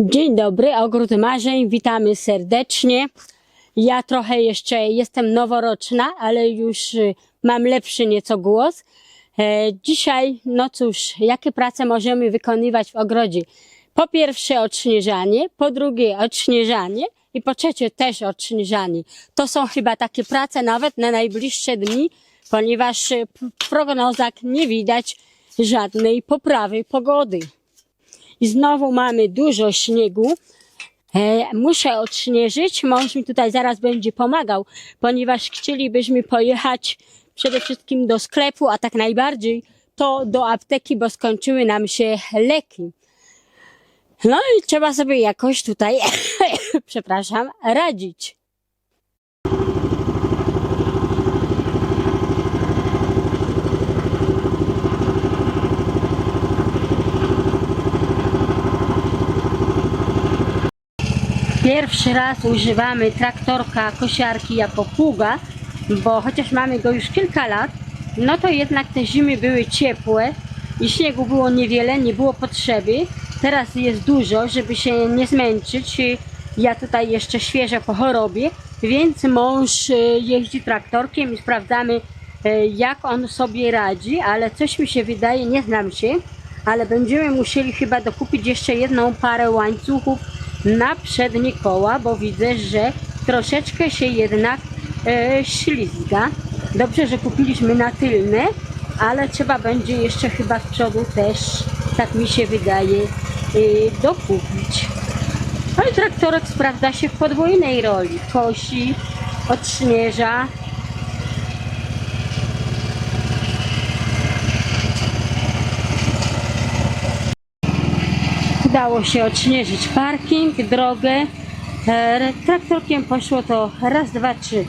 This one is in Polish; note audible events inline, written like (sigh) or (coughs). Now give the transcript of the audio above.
Dzień dobry, Ogród Marzeń, witamy serdecznie. Ja trochę jeszcze jestem noworoczna, ale już y, mam lepszy nieco głos. E, dzisiaj, no cóż, jakie prace możemy wykonywać w ogrodzie? Po pierwsze odśnieżanie, po drugie odśnieżanie i po trzecie też odśnieżanie. To są chyba takie prace nawet na najbliższe dni, ponieważ y, w prognozach nie widać żadnej poprawy pogody. I znowu mamy dużo śniegu. E, muszę odśnieżyć. Mąż mi tutaj zaraz będzie pomagał, ponieważ chcielibyśmy pojechać przede wszystkim do sklepu, a tak najbardziej to do apteki, bo skończyły nam się leki. No i trzeba sobie jakoś tutaj, (coughs) przepraszam, radzić. Pierwszy raz używamy traktorka kosiarki jako pługa, bo chociaż mamy go już kilka lat, no to jednak te zimy były ciepłe i śniegu było niewiele, nie było potrzeby. Teraz jest dużo, żeby się nie zmęczyć. Ja tutaj jeszcze świeża po chorobie, więc mąż e, jeździ traktorkiem i sprawdzamy e, jak on sobie radzi, ale coś mi się wydaje, nie znam się, ale będziemy musieli chyba dokupić jeszcze jedną parę łańcuchów na przednie koła, bo widzę, że troszeczkę się jednak e, ślizga. Dobrze, że kupiliśmy na tylne, ale trzeba będzie jeszcze chyba z przodu też, tak mi się wydaje, e, dokupić. No i traktorek sprawdza się w podwójnej roli. Kosi, odśnieża, Udało się odśnieżyć parking, drogę. E, Traktorkiem poszło to raz, dwa, trzy,